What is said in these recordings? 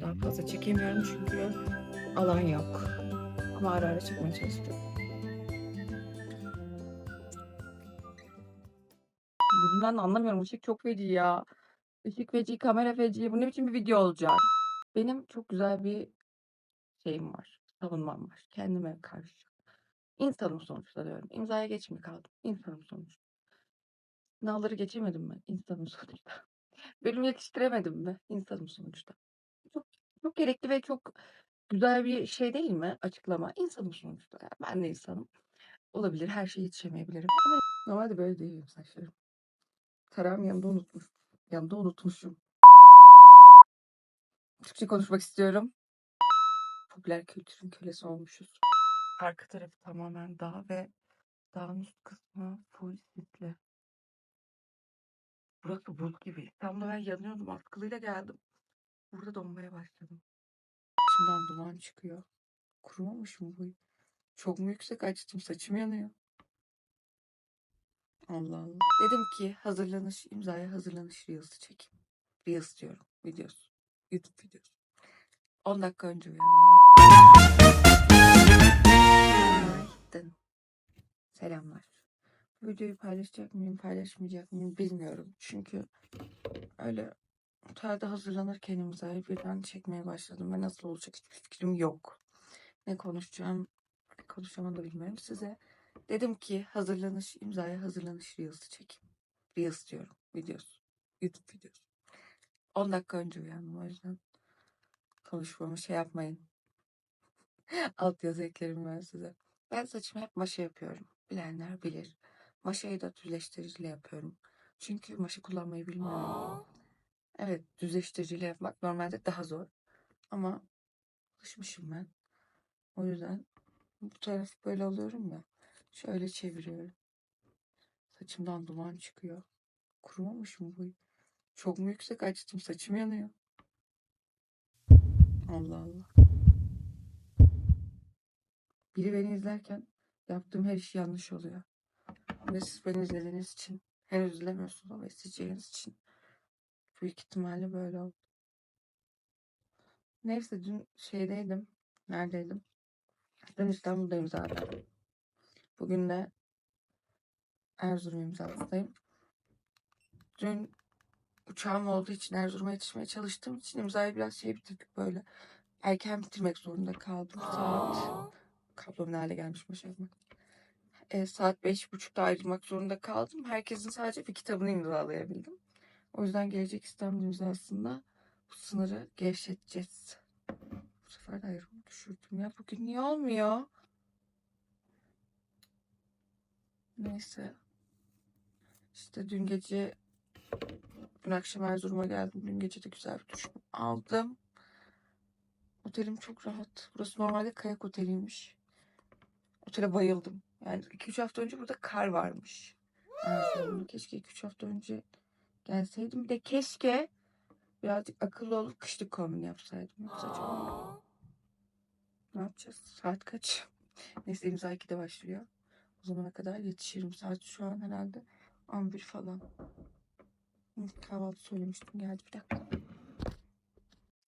daha fazla çekemiyorum çünkü alan yok. Ama ara ara çekmeye çalıştım. De anlamıyorum. Işık çok feci ya. Işık feci, kamera feci. Bu ne biçim bir video olacak? Benim çok güzel bir şeyim var. Savunmam var. Kendime karşı. İnsanım sonuçta diyorum. İmzaya geç mi kaldım? İnsanım sonuçta. Sınavları geçemedim mi? İnsanım sonuçta. Bölüm yetiştiremedim mi? İnsanım sonuçta. Çok gerekli ve çok güzel bir şey değil mi açıklama? İnsanım sonuçta. Yani ben de insanım. Olabilir. Her şeye yetişemeyebilirim. Ama normalde böyle değil benim saçlarım. Tarağım yanında unutmuş. Yanında unutmuşum. Türkçe konuşmak istiyorum. Popüler kültürün kölesi olmuşuz. Arka tarafı tamamen dağ ve dağın üst kısmı full sisli. Burası buz gibi. Tam da ben yanıyordum. Atkılıyla geldim. Burada donmaya başladım. İçimden duman çıkıyor. Kurumamış mı bu? Çok mu yüksek açtım? Saçım yanıyor. Allah Allah. Dedim ki hazırlanış, imzaya hazırlanış Reels'ı çekeyim. Reels diyorum. Videosu. YouTube videosu. 10 dakika önce uyandım. Selamlar. Bu videoyu paylaşacak mıyım, paylaşmayacak mıyım bilmiyorum. Çünkü öyle otelde hazırlanırken imzayı birden çekmeye başladım ve nasıl olacak hiçbir fikrim yok. Ne konuşacağım, ne konuşacağımı da bilmiyorum. Size dedim ki hazırlanış, imzaya hazırlanış Reels'ı çekeyim. Reels diyorum, videosu. YouTube videosu. 10 dakika önce uyandım o yüzden konuşmamı şey yapmayın. Alt yazı eklerim ben size. Ben saçımı hep maşa yapıyorum. Bilenler bilir. Maşayı da düzleştiriciyle yapıyorum. Çünkü maşa kullanmayı bilmiyorum. Evet, düzleştiriciyle yapmak normalde daha zor. Ama alışmışım ben. O yüzden bu tarafı böyle alıyorum ya. Şöyle çeviriyorum. Saçımdan duman çıkıyor. Kurumamış mı bu? Çok mu yüksek açtım? Saçım yanıyor. Allah Allah. Biri beni izlerken yaptığım her iş yanlış oluyor. Ve siz beni izlediğiniz için henüz izlemiyorsunuz ama izleyeceğiniz için büyük ihtimalle böyle oldu. Neyse dün şeydeydim. Neredeydim? Dün İstanbul'dayım zaten. Bugün de Erzurum imzalıdayım. Dün uçağım olduğu için Erzurum'a yetişmeye çalıştığım için imzayı biraz şey bitirdik böyle. Erken bitirmek zorunda kaldım. Saat kablom ne hale gelmiş maşa yapmak. E, saat beş buçukta ayrılmak zorunda kaldım. Herkesin sadece bir kitabını imzalayabildim. O yüzden gelecek İstanbul imzasında bu sınırı gevşeteceğiz. Bu sefer de ayrımı düşürdüm ya. Bugün niye olmuyor? Neyse. İşte dün gece dün akşam Erzurum'a geldim. Dün gece de güzel bir duş aldım. Otelim çok rahat. Burası normalde kayak oteliymiş. Otele bayıldım. Yani 2-3 hafta önce burada kar varmış. Erzurum'da. Keşke 2-3 hafta önce gelseydim. Bir de keşke birazcık akıllı olup kışlık kombin yapsaydım. Yoksa çok... Ne yapacağız? Saat kaç? Neyse imza 2'de başlıyor. O zamana kadar yetişirim. Saat şu an herhalde 11 falan. Kahvaltı söylemiştim. Geldi bir dakika.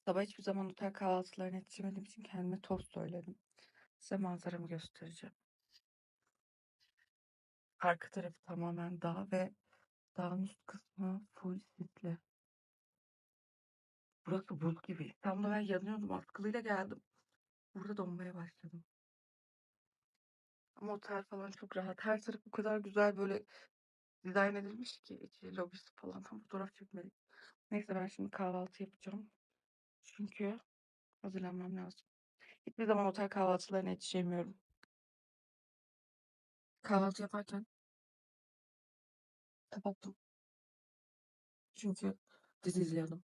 Sabah hiçbir zaman otel kahvaltılarına yetişemediğim için kendime tost söyledim. Size manzaramı göstereceğim. Arka tarafı tamamen dağ ve dağın üst kısmı full sisli. Burası buz gibi. Tam da ben yanıyordum. Atkılıyla geldim. Burada donmaya başladım. Ama otel falan çok rahat. Her taraf o kadar güzel böyle dizayn edilmiş ki. içi lobisi falan. Tam fotoğraf çekmelik. Neyse ben şimdi kahvaltı yapacağım. Çünkü hazırlanmam lazım. Hiçbir zaman otel kahvaltılarına yetişemiyorum. Kahvaltı yaparken kapattım. Çünkü dizi izliyordum.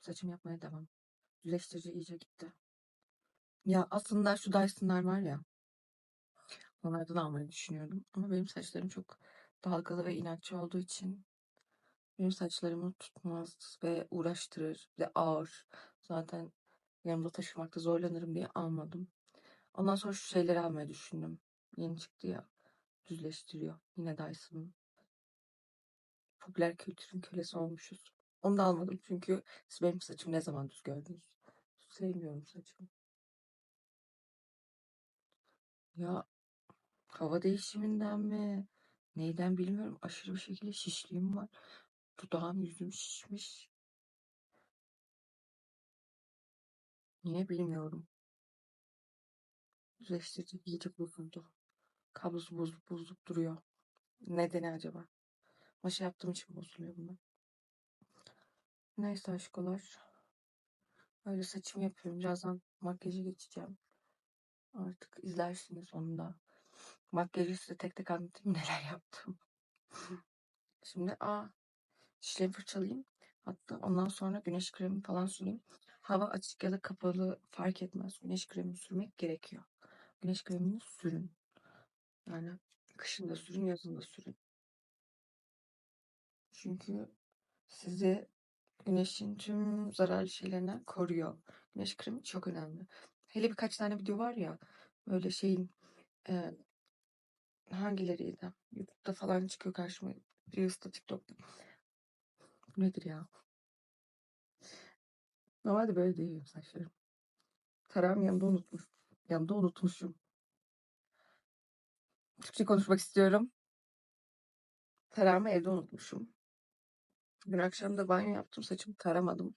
Saçımı yapmaya devam. Düzleştirici iyice gitti. Ya aslında şu Dyson'lar var ya. Onlardan almayı düşünüyordum. Ama benim saçlarım çok dalgalı ve inatçı olduğu için benim saçlarımı tutmaz ve uğraştırır. Bir de ağır. Zaten yanımda taşımakta zorlanırım diye almadım. Ondan sonra şu şeyleri almayı düşündüm. Yeni çıktı ya. Düzleştiriyor. Yine Dyson'ın. Popüler kültürün kölesi olmuşuz. Onu da almadım çünkü siz benim saçımı ne zaman düz gördünüz? Sevmiyorum saçımı. Ya hava değişiminden mi? Neyden bilmiyorum. Aşırı bir şekilde şişliğim var. Dudağım yüzüm şişmiş. Niye bilmiyorum. Düzleştirici iyice bozuldu. Kablosu bozup bozup duruyor. Nedeni acaba? Maşa yaptığım için bozuluyor bunlar. Neyse aşkolar. Öyle saçımı yapıyorum. Birazdan makyaja geçeceğim. Artık izlersiniz onu da. Makyajı size tek tek anlatayım neler yaptım. Şimdi a dişlerimi fırçalayayım. Hatta ondan sonra güneş kremi falan süreyim. Hava açık ya da kapalı fark etmez. Güneş kremi sürmek gerekiyor. Güneş kremini sürün. Yani kışın da sürün, yazın da sürün. Çünkü sizi güneşin tüm zararlı şeylerinden koruyor. Güneş kremi çok önemli. Hele birkaç tane video var ya böyle şeyin e, hangileriydi? YouTube'da falan çıkıyor karşıma. Reels'ta, TikTok'ta. Bu nedir ya? Normalde böyle değil benim saçlarım. Tarağım yanında unutmuş. Yanında unutmuşum. Türkçe konuşmak istiyorum. Tarağımı evde unutmuşum. Dün akşam da banyo yaptım. Saçımı taramadım.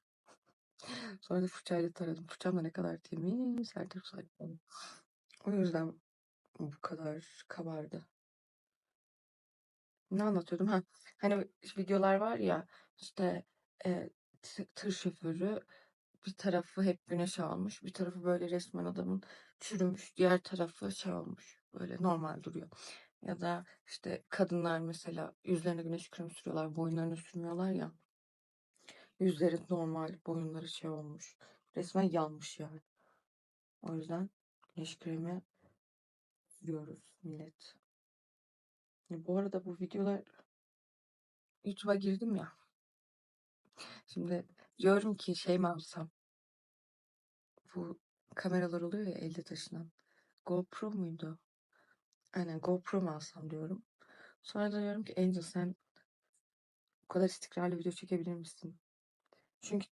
Sonra da fırçayla taradım. Fırçam da ne kadar temiz. Her tarafı saçmalım. O yüzden bu kadar kabardı. Ne anlatıyordum? Ha, hani videolar var ya işte e, tır şoförü bir tarafı hep güneş almış. Bir tarafı böyle resmen adamın çürümüş. Diğer tarafı şey olmuş. Böyle normal duruyor. Ya da işte kadınlar mesela yüzlerine güneş kremi sürüyorlar. Boyunlarına sürmüyorlar ya. Yüzleri normal. Boyunları şey olmuş. Resmen yanmış yani. O yüzden güneş kremi sürüyoruz millet. Ya Bu arada bu videolar YouTube'a girdim ya. Şimdi diyorum ki şey mi alsam? Bu kameralar oluyor ya elde taşınan. GoPro muydu? Aynen GoPro mu alsam diyorum. Sonra da diyorum ki Angel sen bu kadar istikrarlı video çekebilir misin? Çünkü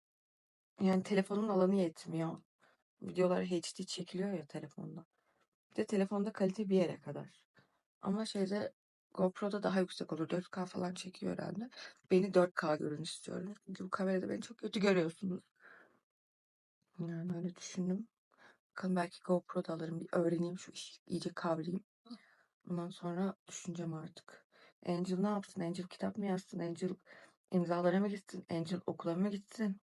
yani telefonun alanı yetmiyor. Videolar HD çekiliyor ya telefonda. Bir de telefonda kalite bir yere kadar. Ama şeyde GoPro'da daha yüksek olur. 4K falan çekiyor herhalde. Beni 4K görün istiyorum. Çünkü bu kamerada beni çok kötü görüyorsunuz. Yani öyle düşündüm. Bakalım belki GoPro'da alırım. Bir öğreneyim şu işi iyice kavrayayım. Ondan sonra düşüneceğim artık. Angel ne yapsın? Angel kitap mı yazsın? Angel imzalara mı gitsin? Angel okula mı gitsin?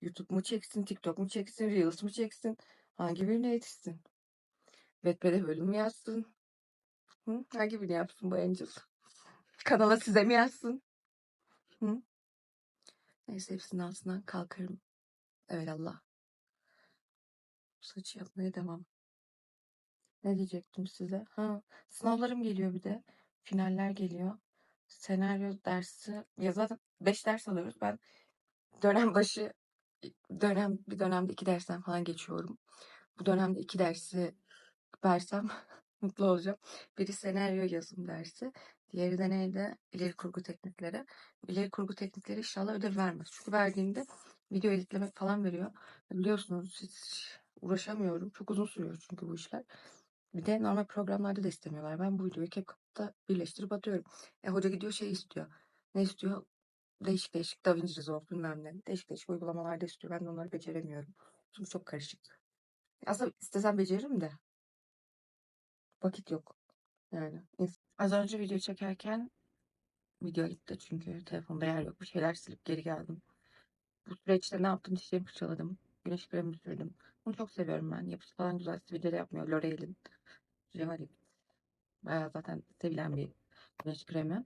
YouTube mu çeksin? TikTok mu çeksin? Reels mu çeksin? Hangi birine yetişsin? Wattpad'e bölüm mü yazsın? Hı? Hangi birini yapsın bu Angel? Kanala size mi yazsın? Hı? Neyse hepsinin altından kalkarım. Evet Allah. Saçı yapmaya devam. Ne diyecektim size? Ha, sınavlarım geliyor bir de. Finaller geliyor. Senaryo dersi. Ya zaten 5 ders alıyoruz. Ben dönem başı dönem bir dönemde iki dersten falan geçiyorum. Bu dönemde iki dersi versem mutlu olacağım. Biri senaryo yazım dersi. Diğeri de neydi? İleri kurgu teknikleri. İleri kurgu teknikleri inşallah ödev vermez. Çünkü verdiğinde video editlemek falan veriyor. Biliyorsunuz hiç uğraşamıyorum. Çok uzun sürüyor çünkü bu işler. Bir de normal programlarda da istemiyorlar. Ben bu videoyu CapCut'ta birleştirip atıyorum. E hoca gidiyor şey istiyor. Ne istiyor? Değişik değişik DaVinci Resolve bilmem ne. Değişik değişik uygulamalarda istiyor. Ben de onları beceremiyorum. Çünkü çok karışık. Aslında istesem beceririm de. Vakit yok. Yani. Az önce video çekerken video gitti çünkü telefonda yer yok. Bir şeyler silip geri geldim. Bu süreçte ne yaptım? Dişlerimi fırçaladım. Güneş kremi sürdüm. Bunu çok seviyorum ben. Yapısı falan güzel. Sivilce de yapmıyor. L'Oreal'in. Revali. Bayağı zaten sevilen bir güneş kremi.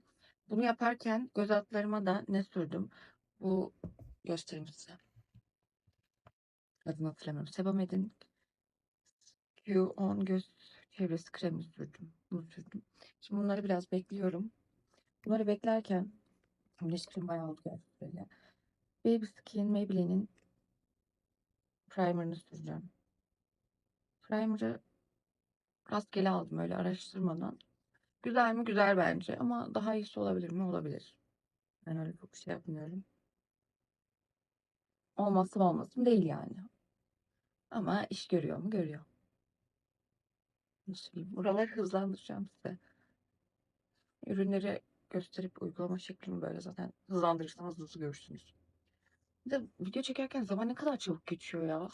Bunu yaparken göz altlarıma da ne sürdüm? Bu göstereyim size. Adını hatırlamıyorum. Sebamed'in Q10 göz çevresi kremi sürdüm. Bunu sürdüm. Şimdi bunları biraz bekliyorum. Bunları beklerken güneş kremi bayağı oldu böyle. Baby Skin Maybelline'in primerını süreceğim. Primer'ı rastgele aldım öyle araştırmadan. Güzel mi? Güzel bence ama daha iyisi olabilir mi? Olabilir. Ben öyle çok şey yapmıyorum. olmazsa olmazım değil yani. Ama iş görüyor mu? Görüyor. Nasıl diyeyim? Buraları hızlandıracağım size. Ürünleri gösterip uygulama şeklimi böyle zaten hızlandırırsanız hızlı görürsünüz. Bir de video çekerken zaman ne kadar çabuk geçiyor ya.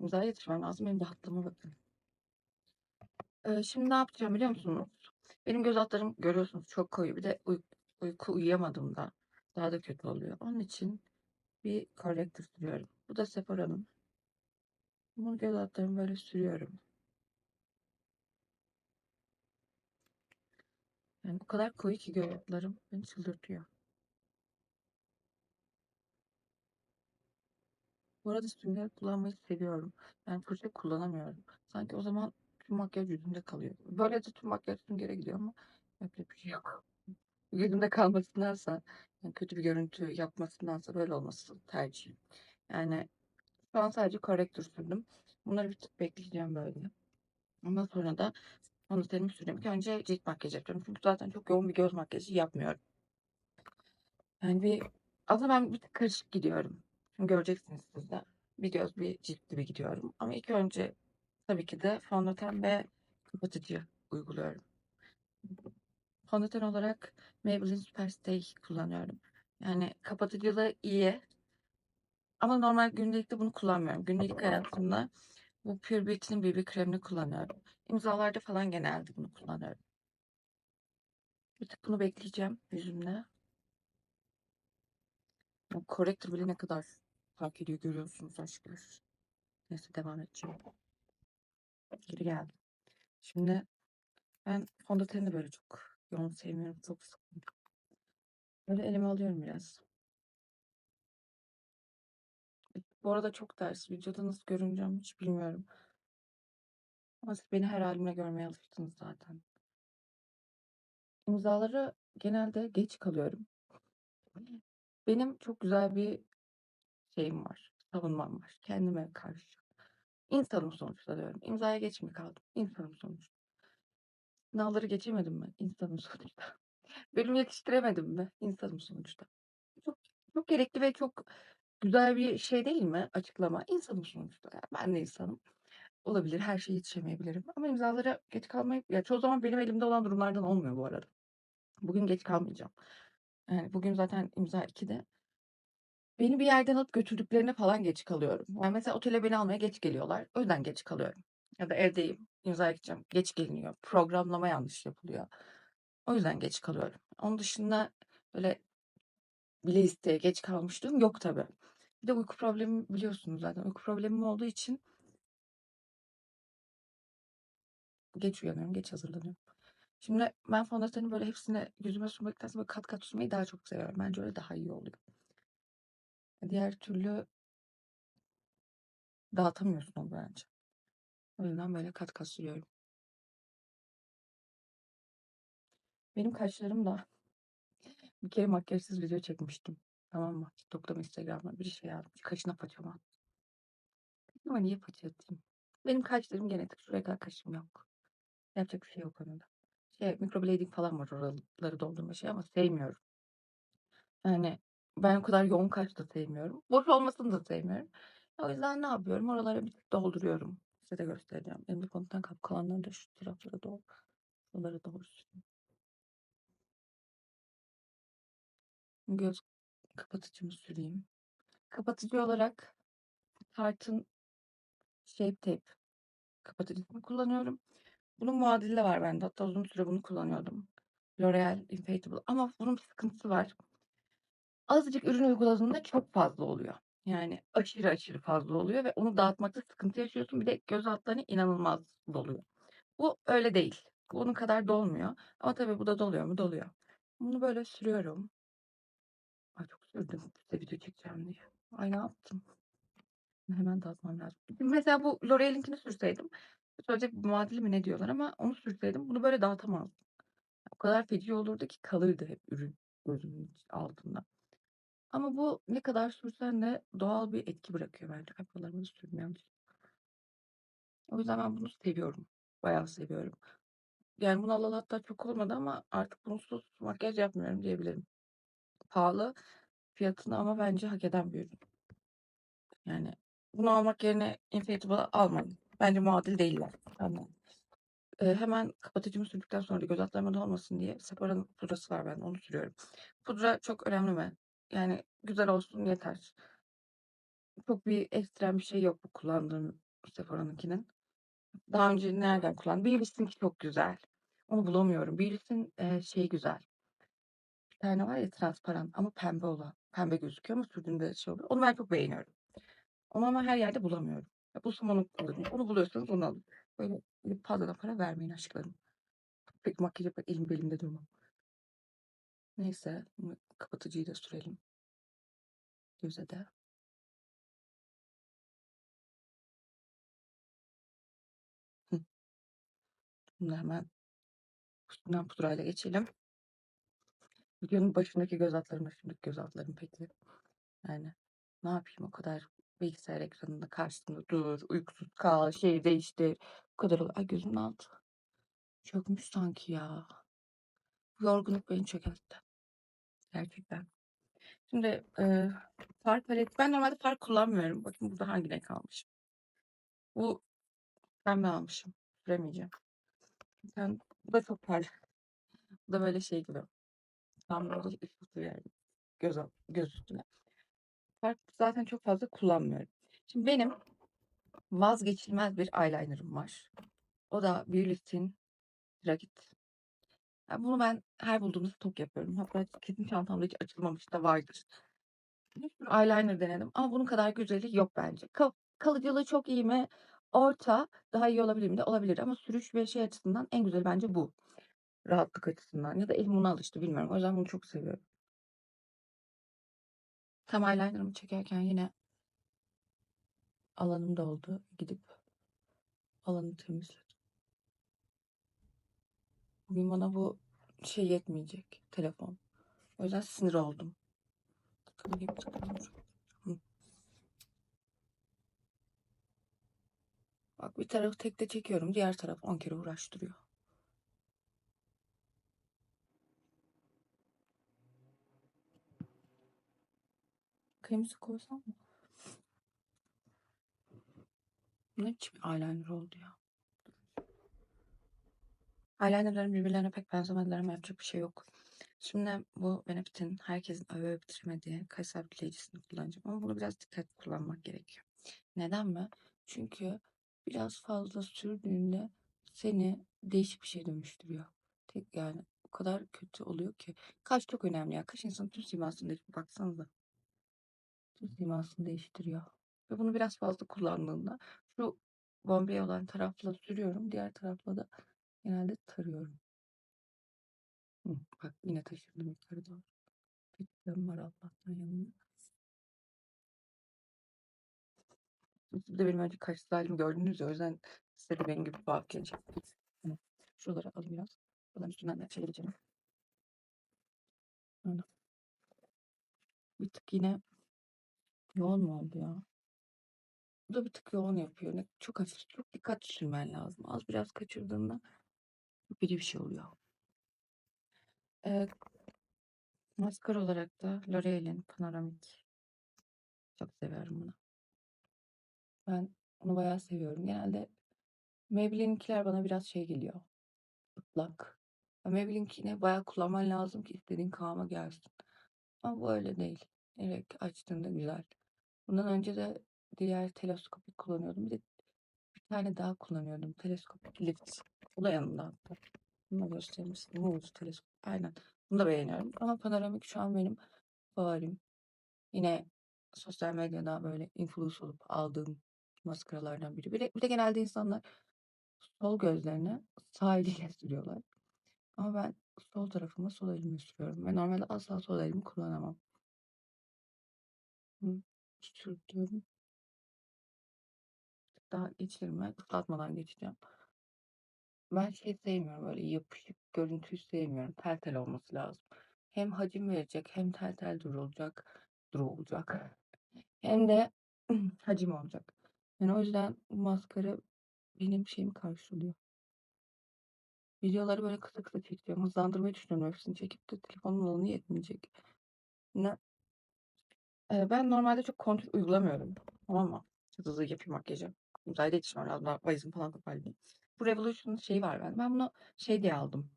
İmzaya yetişmem lazım. Benim de hattama bakın. Ee, şimdi ne yapacağım biliyor musunuz? Benim göz altlarım görüyorsunuz çok koyu. Bir de uy- uyku uyuyamadığımda daha da kötü oluyor. Onun için bir corrector sürüyorum. Bu da Sephora'nın. Bunu göz altlarımı böyle sürüyorum. Yani o kadar koyu ki göz altlarım beni çıldırtıyor. Bu arada sünger kullanmayı seviyorum. Yani fırça kullanamıyorum. Sanki o zaman tüm makyaj yüzümde kalıyor. Böyle de tüm makyaj süngere gidiyor ama yapacak bir şey yok. Yüzümde kalmasındansa, yani kötü bir görüntü yapmasındansa böyle olması tercihim. Yani şu an sadece corrector sürdüm. Bunları bir tık bekleyeceğim böyle. Ondan sonra da fondötenimi süreyim. İlk önce cilt makyajı yapıyorum. Çünkü zaten çok yoğun bir göz makyajı yapmıyorum. Yani bir aslında ben bir tık karışık gidiyorum. Göreceksiniz siz de. Bir göz bir cilt gibi gidiyorum. Ama ilk önce tabii ki de fondöten ve kapatıcı uyguluyorum. Fondöten olarak Maybelline Superstay kullanıyorum. Yani kapatıcılığı iyi. Ama normal gündelikte bunu kullanmıyorum. Gündelik hayatımda bu Pure Beauty'nin BB kremini kullanıyorum. İmzalarda falan genelde bunu kullanıyorum. Bir tık bunu bekleyeceğim yüzümde. O corrector bile ne kadar fark ediyor görüyorsunuz aşklar. Neyse devam edeceğim. Geri geldim. Şimdi ben fondöteni böyle çok yoğun sevmiyorum. Çok sıkıntı. Böyle elime alıyorum biraz. Bu arada çok ters. Videoda nasıl görüneceğim hiç bilmiyorum. Ama siz beni her halimle görmeye alıştınız zaten. İmzaları genelde geç kalıyorum. Benim çok güzel bir şeyim var. Savunmam var. Kendime karşı. İnsanım sonuçta diyorum. İmzaya geç mi kaldım? İnsanım sonuçta. Sınavları geçemedim mi? İnsanım sonuçta. Bölüm yetiştiremedim mi? İnsanım sonuçta. Çok, çok gerekli ve çok güzel bir şey değil mi açıklama? İnsanım sonuçta. Yani ben de insanım. Olabilir. Her şeye yetişemeyebilirim. Ama imzalara geç kalmayıp ya çoğu zaman benim elimde olan durumlardan olmuyor bu arada. Bugün geç kalmayacağım. Yani bugün zaten imza 2'de. Beni bir yerden alıp götürdüklerine falan geç kalıyorum. Yani mesela otele beni almaya geç geliyorlar. O yüzden geç kalıyorum. Ya da evdeyim. imzaya gideceğim. Geç geliniyor. Programlama yanlış yapılıyor. O yüzden geç kalıyorum. Onun dışında böyle bile isteye geç kalmışlığım yok tabii. Bir de uyku problemi biliyorsunuz zaten. Uyku problemim olduğu için geç uyanıyorum, geç hazırlanıyorum. Şimdi ben fondöteni böyle hepsini yüzüme sürmektense böyle kat kat sürmeyi daha çok seviyorum. Bence öyle daha iyi oluyor. Diğer türlü dağıtamıyorsun onu bence. O yüzden böyle kat kat sürüyorum. Benim kaşlarım da bir kere makyajsız video çekmiştim. Tamam mı? TikTok'ta mı Instagram'da bir şey yazmış. Kaşına paçama. Ama niye paça atayım? Benim kaşlarım genetik. Şuraya kadar kaşım yok. Yapacak bir şey yok onun da. Şey, microblading falan var oraları doldurma şey ama sevmiyorum. Yani ben o kadar yoğun kaş da sevmiyorum. Boş olmasını da sevmiyorum. O yüzden ne yapıyorum? Oralara bir dolduruyorum. Size de göstereceğim. Elimde fondöten kap kalanları da şu taraflara doğru. Şuralara doğru sürüyorum. Göz kapatıcımı süreyim. Kapatıcı olarak Tarte'ın Shape Tape kapatıcısını kullanıyorum. Bunun muadili de var bende. Hatta uzun süre bunu kullanıyordum. L'Oreal Infallible. Ama bunun bir sıkıntısı var. Azıcık ürün uyguladığında çok fazla oluyor. Yani aşırı aşırı fazla oluyor ve onu dağıtmakta sıkıntı yaşıyorsun. Bir de göz altlarını inanılmaz doluyor. Bu öyle değil. Bu onun kadar dolmuyor. Ama tabii bu da doluyor mu? Doluyor. Bunu böyle sürüyorum. Ay çok sürdüm. Size video çekeceğim diye. Ay ne yaptım? Hemen dağıtmam lazım. Mesela bu L'Oreal'inkini sürseydim. Söyleyecek muadili mi ne diyorlar ama onu sürseydim bunu böyle dağıtamazdım. O kadar feci olurdu ki kalırdı hep ürün gözümün altında. Ama bu ne kadar sürsen de doğal bir etki bırakıyor bence. Ay buralarıma da sürmüyorum. O yüzden ben bunu seviyorum. Bayağı seviyorum. Yani bunu alalı hatta çok olmadı ama artık bunsuz makyaj yapmıyorum diyebilirim. Pahalı fiyatını ama bence hak eden bir ürün. Yani bunu almak yerine Infinity almayın. Bence muadil değiller. Tamam. Ee, hemen kapatıcımı sürdükten sonra göz altlarıma dolmasın diye Sephora'nın pudrası var ben onu sürüyorum. Pudra çok önemli mi? Yani güzel olsun yeter. Çok bir ekstrem bir şey yok bu kullandığım Sephora'nınkinin. Daha önce nereden kullandım? Baileys'inki çok güzel. Onu bulamıyorum. Baileys'in e, şey güzel. Bir tane var ya transparan ama pembe olan. Pembe gözüküyor ama sürdüğünde şey oluyor. Onu ben çok beğeniyorum. Onu ama her yerde bulamıyorum. Ya bulsam onu alırım. Onu buluyorsanız onu alın. Böyle, böyle fazladan para vermeyin aşklarım. Pek makyaj yapar elim belimde durmam. Neyse kapatıcıyı da sürelim. Göze de. Bunu hemen üstünden pudrayla geçelim. Videonun başındaki göz altlarım şimdiki göz altlarım peki. Yani ne yapayım o kadar bilgisayar ekranında karşısında dur, uykusuz kal, şey değiştir. Bu kadar ol. Ay gözümün altı. Çökmüş sanki ya. Yorgunluk beni çökertti. Gerçekten. Şimdi e, far paleti. Ben normalde far kullanmıyorum. Bakın burada hangi renk almışım. Bu pembe almışım. Süremeyeceğim. Ben, bu da çok parlak. Bu da böyle şey gibi. Tam böyle ışıltı yani. Göz, göz üstüne. Far zaten çok fazla kullanmıyorum. Şimdi benim vazgeçilmez bir eyelinerım var. O da Beauty'in Dragit. Yani bunu ben her bulduğumda stok yapıyorum. Hatta kesin çantamda hiç açılmamış da vardır. Bir sürü eyeliner denedim ama bunun kadar güzeli yok bence. Ka- kalıcılığı çok iyi mi? Orta. Daha iyi olabilir mi de? Olabilir ama sürüş ve şey açısından en güzeli bence bu. Rahatlık açısından. Ya da elim buna alıştı bilmiyorum. O yüzden bunu çok seviyorum. Tam eyelinerımı çekerken yine alanım doldu. Gidip alanı temizledim. Bugün bana bu şey yetmeyecek. Telefon. O yüzden sinir oldum. Tıkılıyor. Hı. Bak bir tarafı tekte çekiyorum. Diğer taraf 10 kere uğraştırıyor. Kırmızı koysam mı? Ne biçim eyeliner oldu ya. Eyelinerların birbirlerine pek benzemediler ama yapacak bir şey yok. Şimdi bu Benefit'in herkesin öve bitirmediği kaş sabitleyicisini kullanacağım. Ama bunu biraz dikkat kullanmak gerekiyor. Neden mi? Çünkü biraz fazla sürdüğünde seni değişik bir şey dönüştürüyor. Tek yani o kadar kötü oluyor ki. Kaş çok önemli ya. Kaş insanın tüm değiştiriyor. Baksanıza. Simasını değiştiriyor. Ve bunu biraz fazla kullandığında şu bombay olan tarafla sürüyorum. Diğer tarafla da genelde tarıyorum. Hı, bak yine taşırdım yukarı doğru. Peçetem var Allah'tan yanımda. Siz de benim önce kaşsız halimi gördünüz ya o yüzden size de benim gibi tuhaf gelecek. Şuraları alayım biraz. Buraların üstünden de çevireceğim. Öyle. Bir tık yine yoğun mu oldu ya? Bu da bir tık yoğun yapıyor. Ne, çok hafif, çok dikkat sürmen lazım. Az biraz kaçırdığında çok bir şey oluyor. Ee, maskara olarak da L'Oreal'in panoramik. Çok seviyorum bunu. Ben onu bayağı seviyorum. Genelde Maybelline'inkiler bana biraz şey geliyor. Islak. Maybelline'inkini bayağı kullanman lazım ki istediğin kıvama gelsin. Ama bu öyle değil. Direkt açtığında güzel. Bundan önce de diğer teleskopik kullanıyordum. Bir de bir tane daha kullanıyordum. Teleskopik lift. O da yanımda hatta. Bunu da göstereyim size. Teleskop. Aynen. Bunu da beğeniyorum. Ama panoramik şu an benim favorim. Yine sosyal medyada böyle influence olup aldığım maskaralardan biri. Bir de, bir de genelde insanlar sol gözlerine sağ eliyle sürüyorlar. Ama ben sol tarafıma sol elimle sürüyorum. Ve normalde asla sol elimi kullanamam. Hı, Sürdüm. Daha geçerim ben. Islatmadan geçeceğim. Ben şey sevmiyorum böyle yapışık görüntüyü sevmiyorum. Tel tel olması lazım. Hem hacim verecek hem tel tel durulacak. Durulacak. Hem de hacim olacak. Yani o yüzden bu maskara benim şeyimi karşılıyor. Videoları böyle kısa kısa çekeceğim. Hızlandırmayı düşünüyorum. Hepsini çekip de telefonun alanı yetmeyecek. Ne? Ben normalde çok kontür uygulamıyorum. Tamam mı? Hızlı hızlı yapayım makyajı. Da yetişmem lazım. Daha falan toparlayayım. Bu Revolution'un şeyi var bende. Ben bunu şey diye aldım.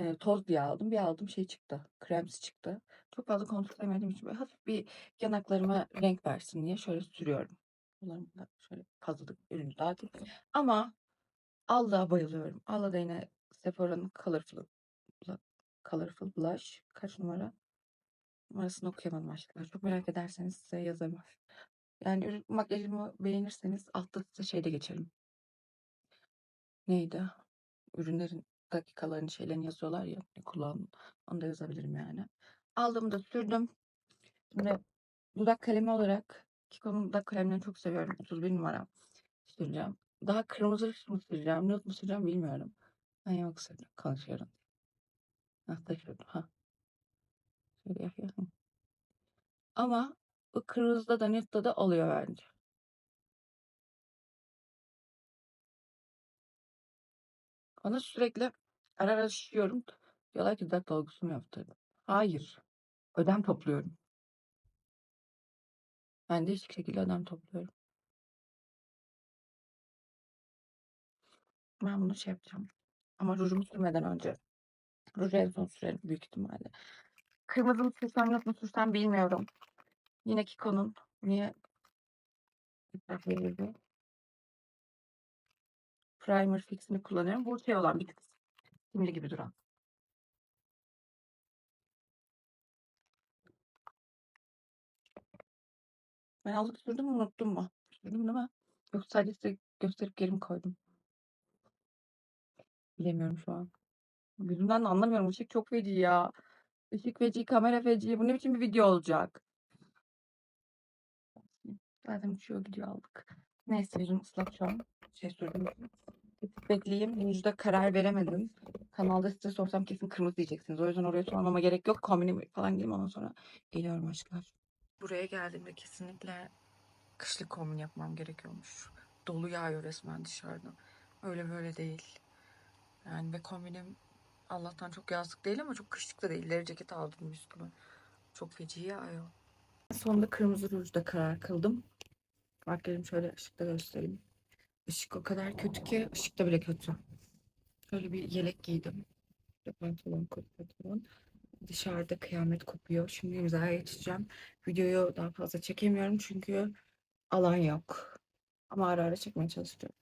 Eee, toz diye aldım. Bir aldım şey çıktı. Kremsi çıktı. Çok fazla kontrol edemediğim için böyle hafif bir yanaklarıma renk versin diye şöyle sürüyorum. Bunları da şöyle fazlalık ürünü dağıtayım. Ama Allah'a bayılıyorum. Allah'da yine Sephora'nın Colorful Colorful Blush. Kaç numara? Numarasını okuyamadım aşklar. Çok merak ederseniz size yazarım. Yani makyajımı beğenirseniz altta size şeyde geçerim. Neydi? Ürünlerin dakikalarını şeylerini yazıyorlar ya ne kullandım. Onu da yazabilirim yani. Aldım da sürdüm. Şimdi dudak kalemi olarak Kiko'nun dudak kalemlerini çok seviyorum. 31 numara süreceğim. Daha kırmızı mı süreceğim, nude mu süreceğim bilmiyorum. Ben yok sürdüm. Konuşuyorum. Nasıl sürdüm? Ha. Ama bu kırmızıda da nude'da da oluyor bence. Bana sürekli ara ara şişiyorum. Diyorlar ki dudak dolgusu mu yaptırdım? Hayır. Ödem topluyorum. Ben de hiçbir şekilde ödem topluyorum. Ben bunu şey yapacağım. Ama rujumu sürmeden önce. Ruju en son sürerim büyük ihtimalle. Kırmızı mı sürsem yok mu sürsem bilmiyorum. Yine Kiko'nun. Niye? Verildi. Primer fixini kullanıyorum. Bu şey olan bir tık simli gibi duran. Ben aldık sürdüm mü unuttum mu? Sürdüm değil mi? Yoksa sadece size gösterip geri mi koydum? Bilemiyorum şu an. Yüzümden de anlamıyorum. Işık çok feci ya. Işık feci, kamera feci. Bu ne biçim bir video olacak? Zaten uçuyor gidiyor aldık. Neyse yüzüm ıslak şu an. Şey sürdüm. Bekleyeyim. Yüzde karar veremedim. Kanalda size sorsam kesin kırmızı diyeceksiniz. O yüzden oraya sormama gerek yok. Kombinimi falan gireyim ondan sonra geliyorum aşklar. Buraya geldiğimde kesinlikle kışlık kombin yapmam gerekiyormuş. Dolu yağıyor resmen dışarıda. Öyle böyle değil. Yani ve kombinim Allah'tan çok yazlık değil ama çok kışlık da değil. Deri ceket aldım üstüme. Çok feci yağıyor. Sonunda kırmızı rujda karar kıldım. Makyajımı şöyle ışıkta göstereyim. Işık o kadar kötü ki ışıkta bile kötü. Şöyle bir yelek giydim. Pantolon, kot pantolon. Dışarıda kıyamet kopuyor. Şimdi imzaya geçeceğim. Videoyu daha fazla çekemiyorum çünkü alan yok. Ama ara ara çekmeye çalışacağım.